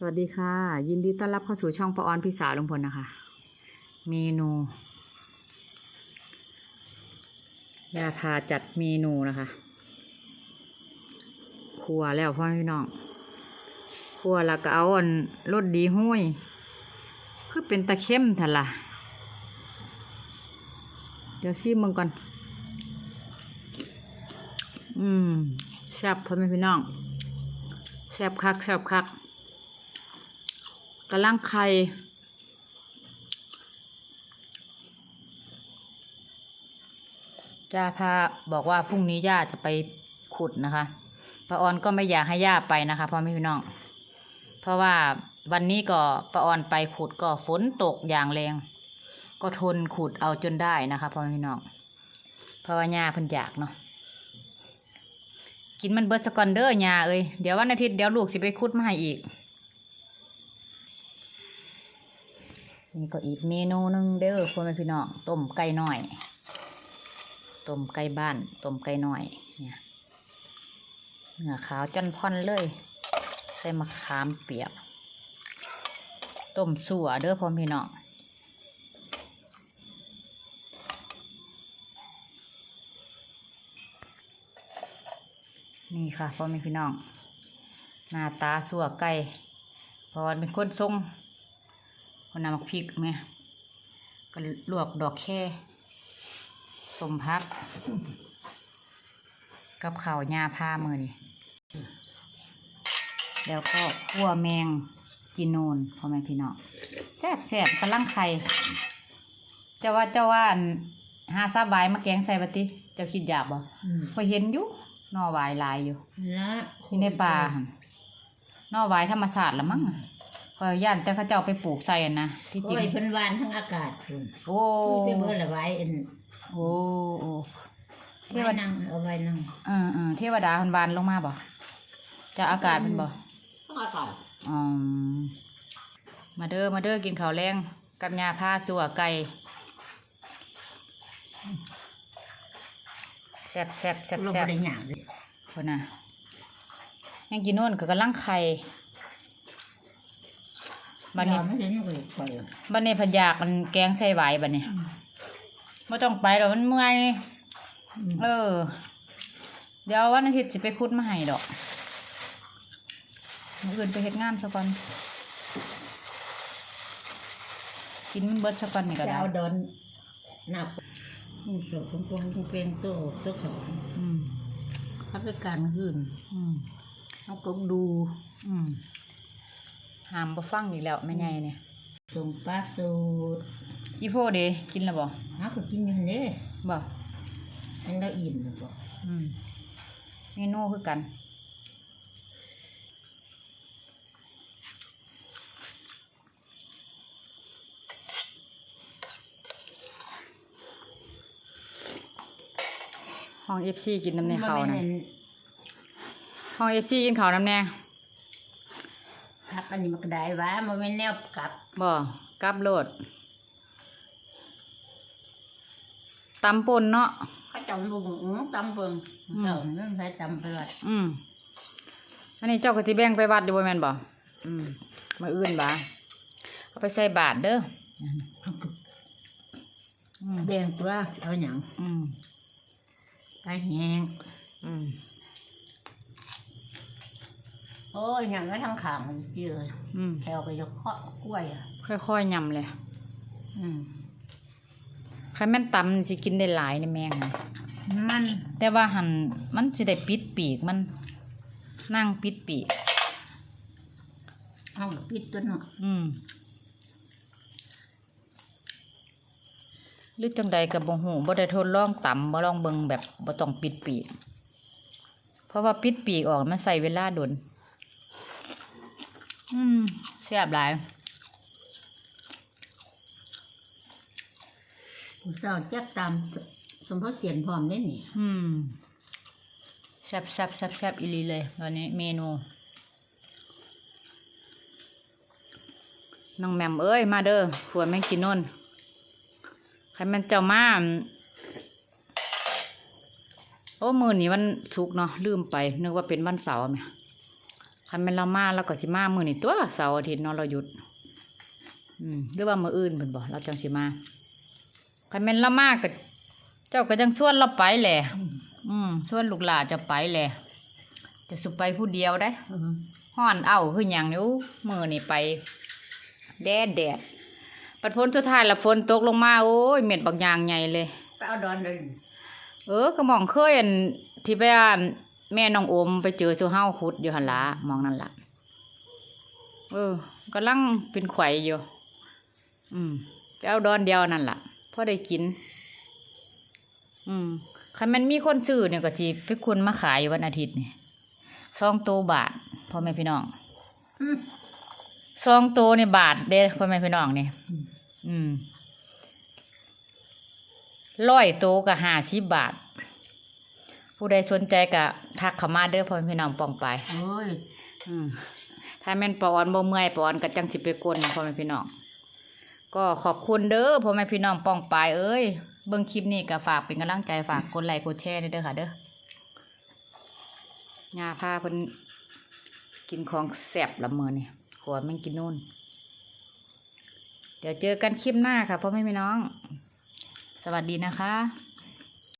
สวัสดีค่ะ ยินดีต้อนรับเข้าสู่ช่องปออนพี่สาวลุงพลนะคะ เมนูยาพาจัดเมนูนะคะครัวแล้วพ่อพี่น้องครัวแล้วก็เอาอันรสดีห้วยคือเป็นตะเข้มทันละเดี๋ยวซีมึงก่อน อืมแซ่บพ่อแม่พี่น้องแซ่บคักแซ่บคัก กระลังไข่จ้าพาบอกว่าพรุ่งนี้ย่าจะไปขุดนะคะป้าออนก็ไม่อยากให้ย่าไปนะคะพ่อแม่พี่น้อง เพราะว่าวันนี้ก็ป้าออนไปขุดก็ฝนตกอย่างแรง ก็ทนขุดเอาจนได้นะคะพ่อแม่พี่น้อง เพราะว่าย่าเพิ่นอยากเนาะ กินมันเบิดสกอนเดอร์ยาเอ้ยเดี๋ยววันอาทิตย์เดี๋ยวลูกสิไปขุดมาให้อีก นี่ก็อีกเมนูหนึ่งเด้อพ่อแม่พี่น้องต้มไก่หน้อยต้มไก่บ้านต้มไก่หน้อยเนี่ยเนื้อขาวจันพอนเลย ใส่มะขามเปียกต้มสัวเด้อพ่อแม่พี่น้องนี่ค่ะพ่อแม่พี่น้องหน้าตาสัวไก่พราะว่าเป็นคนทรง คนนำมาพริกไหมก็ลวกดอกแค่สมพัก กับข้าวหญ้าผ้ามือนี่แล้วก็ขั่วแมงจีนูนพ่อแม่พี่น้องแซ่บแซ่บกำลังไข่เจ้าว่าเจ้าว่าอันหาซาบายมาแกงใส่บะติเจ้าคิดอยากบ่พอยเห็นอยู่หนอหวายหลายอยู่ละที่ในป่าหั่นหนอหวายธรรมศาสตร์ละมั้ง พอย่านแต่เขาเจ้าไปปลูกใส่อันนะที่จริโอ้งยเพิ่นหวานทั้งอากาศพุ่นโอ้ไปเบิ่ละไว้อันโอ้โอ้เทไว้วดานั่งเอาไว้นั่งเออเออเทวดาพันบานลงมาบ่จะอากาศเป็นบ่ทั้งอากาศอืมมาเด้อมาเด้อกินข้าวแรงกับยาผ้าสัวไก่แซ่บแซ่บแซ่บลงแซ่บ่บ ได้หยังเลยคนน่ะยังกินโน่นก็กำลังไข่ บัดนี้ยอมไม่เห็นก็ปล่อยบัดนี้เพันอยากมันแกงใส่ไหวบัดนี้ไม่ต้องไปหรอกมันเมื่อยเออ เดี๋ยววันอาทิตย์จะไปคุดมาให้ดอกมื่ออื่นไปเฮ็ดงานซะก่อนกินมันเบิดซะก่อนนี่ก็จะได้เอาดอนหนับหูสดคงคงคงเป็นโตโตเขาอืมถ้าไปการคืนอืมเอาก็ดู อืม หามบ่ฟังอีกแล้วแม่ใหญ่เนี่ยส่งปลาสูตรอีโฟเดกินแล้วบ่หาก็กินอยู่นี่บ่อันละอิ่มแล้วบ่อืมเมนูคือกันห้องเอฟซีกินน้ำในเขาวมันะแม่ห้องเอฟซีกินข้าวน้ำแน่ พักอันนี้มันก็ได้วะมันไม่นแนวกลับบ่กลับโลดตำปนเนาะเขาเจ้าลุงอื้อตำเบิ่งอืมเจ้าเรื่องใช้ตำไปวัดอืมอันนี้เจ้าก็สิแบ่งไปวัดอยู่บ่แม่นบ่อืมมาอื่นบ่าเอาไปใส่บาทเด้ออืมแบ่งตัวเอาหยังอืมไปแห้งอืม โอ้ยหยังก็ทั้งขางมันเยอะอืมแถวก็จะเคาะกล้วยอะ ค่อยๆยำเลยอืมใครแม่นตำนี่สิกินได้หลายในแมงนะมันแต่ว่าหันมันสิได้ปิดปีกมัน นั่งปิดปีก เอาปิดตัวเนาะอืมหรือจังใดกับบ่ฮู้บ่ได้ทดลองตำบ่ลองเบิ่งแบบบ่ต้องปิดปีก เพราะว่าปิดปีกออกมันใส่เวลาโดน อืมแซ่บหลายผู้สาวแจ๊กตามสมพระเขียนพร้อมได้นี่อืมแซ่บแซ่บแซ่บแซ่บอีหลีเลยวันนี้เมนู น้องแหมมเอ้ย มาเด้อขวดแม่งกินนนใครมันเจ้ามาอั่นโอ้มือนี้วันศุกร์เนาะลืมไป นึกว่าเป็นวันเสาร์ไหม คันแม่นเรามาเราก็สิมามื้อนี้ตัวเสาร์อาทิตย์เนาะเราหยุด อืมหรือว่ามื้ออื่นเพิ่นบ่เราจังสิมาคันแม่นเรามาก็เจ้าก็จังชวนเราไปแหละ อืมชวนลูกหลานจะไปแหละ จะสุไปผู้เดียวได้อืมฮ้อนเอ้าคือหยังนิ้วมื้อนี่ไป แดดแดดปัดฝนสุดท้ายละฝนตกลงมาโอ้ยเม็ดบักยางใหญ่เลยไปเอาดอนเลยเออก็หมองเคยอันที่ไปอ่าน แม่น้องโอมไปเจอโซเฮาขุดอยู่หันละมองนั่นละเออกำลังเป็นไข่อยู่ อืมไปเอาดอนเดียวนั่นละพอได้กิน อืมคันแมันมีคนซื้อเนี่ยก็จีไปคุณมาขายวันอาทิตย์นี่ซองโตบาทพ่อแม่พี่น้องอืมซองโตวนี่ยบาทเด้พ่อแม่พี่น้องเนี่ยอืมร้อยโตวก็ห้าสิบบาท ผู้ใดสนใจก็ทักเข้ามาเด้อพ่อแม่พี่น้องปองไปโอ้ยอืมถ้าแม่นปอนบ่เมื่อยปอนก็จังสิไปกลนพ่อแม่พี่น้องก็ขอบคุณเด้อพ่อแม่พี่น้องปองปายเอ้ยเบิ่งคลิปนี้ก็ฝากเป็นกำลังใจฝากกดไลค์กดแชร์ด้วยเด้อค่ะเด้อย่าพาเพิ่นกินของแซ่บละมื้อนี่ขวดมันกินนู่น เดี๋ยวเจอกันคลิปหน้าค่ะพ่อแม่พี่น้อง สวัสดีนะคะ